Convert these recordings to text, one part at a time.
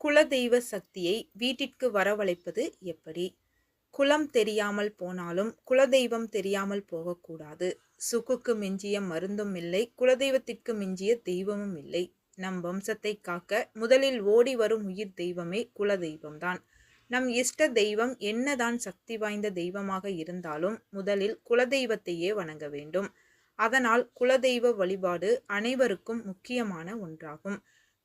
குலதெய்வ சக்தியை வீட்டிற்கு வரவழைப்பது எப்படி? குலம் தெரியாமல் போனாலும் குலதெய்வம் தெரியாமல் போகக்கூடாது. சுக்குக்கு மிஞ்சிய மருந்தும் இல்லை குலதெய்வத்திற்கு மிஞ்சிய தெய்வமும் இல்லை. நம் வம்சத்தை காக்க முதலில் ஓடி வரும் உயிர் தெய்வமே குலதெய்வம்தான் நம் இஷ்ட தெய்வம் என்னதான் சக்தி வாய்ந்த தெய்வமாக இருந்தாலும் முதலில் குலதெய்வத்தையே வணங்க வேண்டும். அதனால் குலதெய்வ வழிபாடு அனைவருக்கும் முக்கியமான ஒன்றாகும்.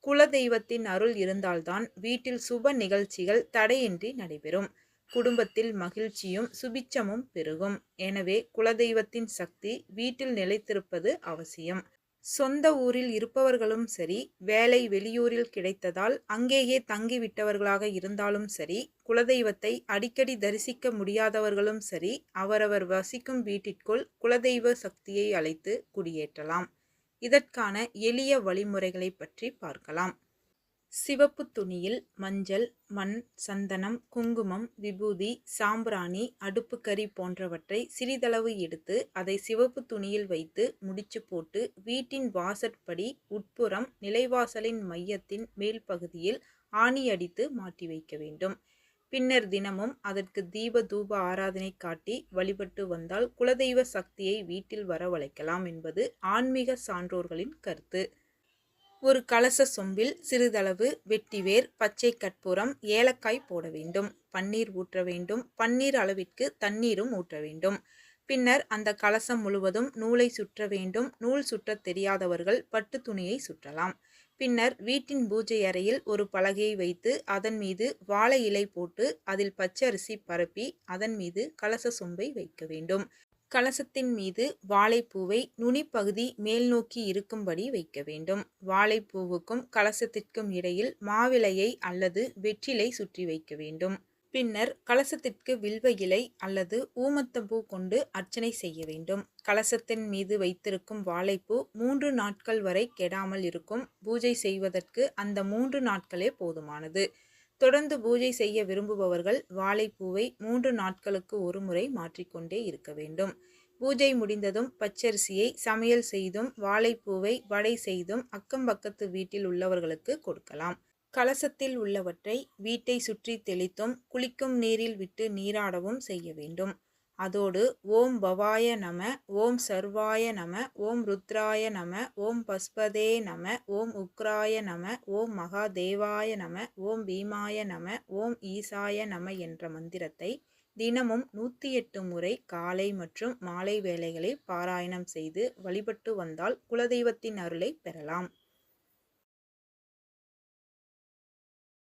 குலதெய்வத்தின் அருள் இருந்தால்தான் வீட்டில் சுப நிகழ்ச்சிகள் தடையின்றி நடைபெறும். குடும்பத்தில் மகிழ்ச்சியும் சுபிச்சமும் பெருகும். எனவே குலதெய்வத்தின் சக்தி வீட்டில் நிலைத்திருப்பது அவசியம். சொந்த ஊரில் இருப்பவர்களும் சரி வேலை வெளியூரில் கிடைத்ததால் அங்கேயே தங்கிவிட்டவர்களாக இருந்தாலும் சரி குலதெய்வத்தை அடிக்கடி தரிசிக்க முடியாதவர்களும் சரி அவரவர் வசிக்கும் வீட்டிற்குள் குலதெய்வ சக்தியை அழைத்து குடியேற்றலாம். இதற்கான எளிய வழிமுறைகளை பற்றி பார்க்கலாம். சிவப்பு துணியில் மஞ்சள் மண் சந்தனம் குங்குமம் விபூதி சாம்பிராணி அடுப்புக்கறி போன்றவற்றை சிறிதளவு எடுத்து அதை சிவப்பு துணியில் வைத்து முடிச்சு போட்டு வீட்டின் வாசற்படி உட்புறம் நிலைவாசலின் மையத்தின் மேல் பகுதியில் ஆணி அடித்து மாட்டி வைக்க வேண்டும். பின்னர் தினமும் அதற்கு தீப தூப ஆராதனை காட்டி வழிபட்டு வந்தால் குலதெய்வ சக்தியை வீட்டில் வரவழைக்கலாம் என்பது ஆன்மீக சான்றோர்களின் கருத்து. ஒரு கலச சொம்பில் சிறிதளவு வெட்டிவேர் பச்சை கற்பூரம் ஏலக்காய் போட வேண்டும். பன்னீர் ஊற்ற வேண்டும். பன்னீர் அளவிற்கு தண்ணீரும் ஊற்ற வேண்டும். பின்னர் அந்த கலசம் முழுவதும் நூலை சுற்ற வேண்டும். நூல் சுற்ற தெரியாதவர்கள் பட்டு துணியை சுற்றலாம். பின்னர் வீட்டின் பூஜை அறையில் ஒரு பலகையை வைத்து அதன் மீது வாழை இலை போட்டு அதில் பச்சரிசி பரப்பி அதன் மீது கலச சொம்பை வைக்க வேண்டும். கலசத்தின் மீது வாழைப்பூவை நுனிப்பகுதி மேல் நோக்கி இருக்கும்படி வைக்க வேண்டும். வாழைப்பூவுக்கும் கலசத்திற்கும் இடையில் மாவிலையை அல்லது வெற்றிலை சுற்றி வைக்க வேண்டும். பின்னர் கலசத்திற்கு வில்வ இலை அல்லது ஊமத்தம்பூ கொண்டு அர்ச்சனை செய்ய வேண்டும். கலசத்தின் மீது வைத்திருக்கும் வாழைப்பூ மூன்று நாட்கள் வரை கெடாமல் இருக்கும். பூஜை செய்வதற்கு அந்த மூன்று நாட்களே போதுமானது. தொடர்ந்து பூஜை செய்ய விரும்புபவர்கள் வாழைப்பூவை மூன்று நாட்களுக்கு ஒரு முறை மாற்றிக்கொண்டே இருக்க வேண்டும். பூஜை முடிந்ததும் பச்சரிசியை சமையல் செய்தும் வாழைப்பூவை வடை செய்தும் அக்கம் பக்கத்து வீட்டில் உள்ளவர்களுக்கு கொடுக்கலாம். கலசத்தில் உள்ளவற்றை வீட்டை சுற்றி தெளித்தும் குளிக்கும் நீரில் விட்டு நீராடவும் செய்ய வேண்டும். அதோடு ஓம் பவாய நம ஓம் சர்வாய நம ஓம் ருத்ராய நம ஓம் பஸ்பதே நம ஓம் உக்ராய நம ஓம் மகாதேவாய நம ஓம் பீமாய நம ஓம் ஈசாய நம என்ற மந்திரத்தை தினமும் நூற்றி எட்டு முறை காலை மற்றும் மாலை வேளைகளில் பாராயணம் செய்து வழிபட்டு வந்தால் குலதெய்வத்தின் அருளை பெறலாம்.